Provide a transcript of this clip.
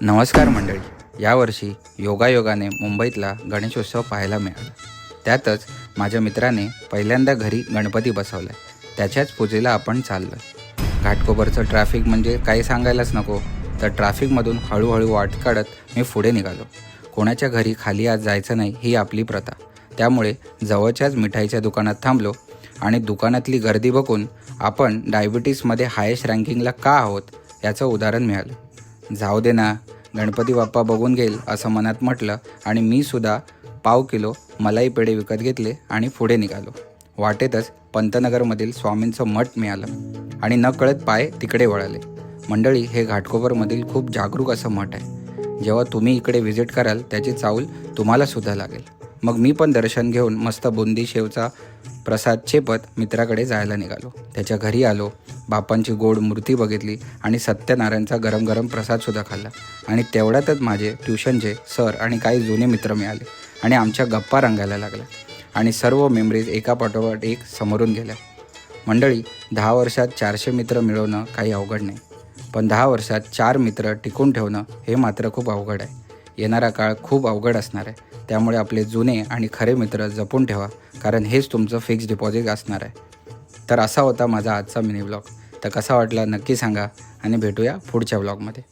नमस्कार मंडळी. यावर्षी योगायोगाने मुंबईतला गणेशोत्सव पाहायला मिळाला. त्यातच माझ्या मित्राने पहिल्यांदा घरी गणपती बसवला. त्याच्याच पूजेला आपण चाललो. घाटकोपरचं ट्रॅफिक म्हणजे काही सांगायलाच नको. तर ट्रॅफिकमधून हळूहळू वाट काढत मी पुढे निघालो. कोणाच्या घरी खाली आज जायचं नाही ही आपली प्रथा. त्यामुळे जवळच्याच मिठाईच्या दुकानात थांबलो आणि दुकानातली गर्दी बघून आपण डायबिटीसमध्ये हायेस्ट रँकिंगला का आहोत याचं उदाहरण मिळालं. जाऊ दे ना गणपती बाप्पा बघून घेईल असं मनात म्हटलं आणि मी सुद्धा पाव किलो मलाई पेढे विकत घेतले आणि पुढे निघालो. वाटेतच पंतनगरमधील स्वामींचं मठ मिळालं आणि नकळत पाय तिकडे वळाले. मंडळी हे घाटकोपरमधील खूप जागरूक असं मठ आहे. जेव्हा तुम्ही इकडे व्हिजिट कराल त्याची चाऊल तुम्हाला सुद्धा लागेल. मग मी पण दर्शन घेऊन मस्त बुंदी शेवचा प्रसाद चेपत मित्राकडे जायला निघालो. त्याच्या घरी आलो. बापांची गोड मूर्ती बघितली आणि सत्यनारायणचा गरम गरम प्रसादसुद्धा खाल्ला. आणि तेवढ्यातच माझे ट्युशनचे सर आणि काही जुने मित्र मिळाले आणि आमच्या गप्पा रंगायला लागल्या. आणि सर्व मेमरीज एका पाठोपाठ एक समोरून गेल्या. मंडळी दहा वर्षात चारशे मित्र मिळवणं काही अवघड नाही. पण दहा वर्षात चार मित्र टिकून ठेवणं हे मात्र खूप अवघड आहे. येणारा काळ खूप अवघड असणार आहे. त्यामुळे आपले जुने आणि खरे मित्र जपून ठेवा कारण हेच तुमचं फिक्स डिपॉझिट असणार आहे. तर असा होता माझा आजचा मिनी ब्लॉग तर कसा वाटला नक्की सांगा आणि भेटूया पुढच्या ब्लॉगमध्ये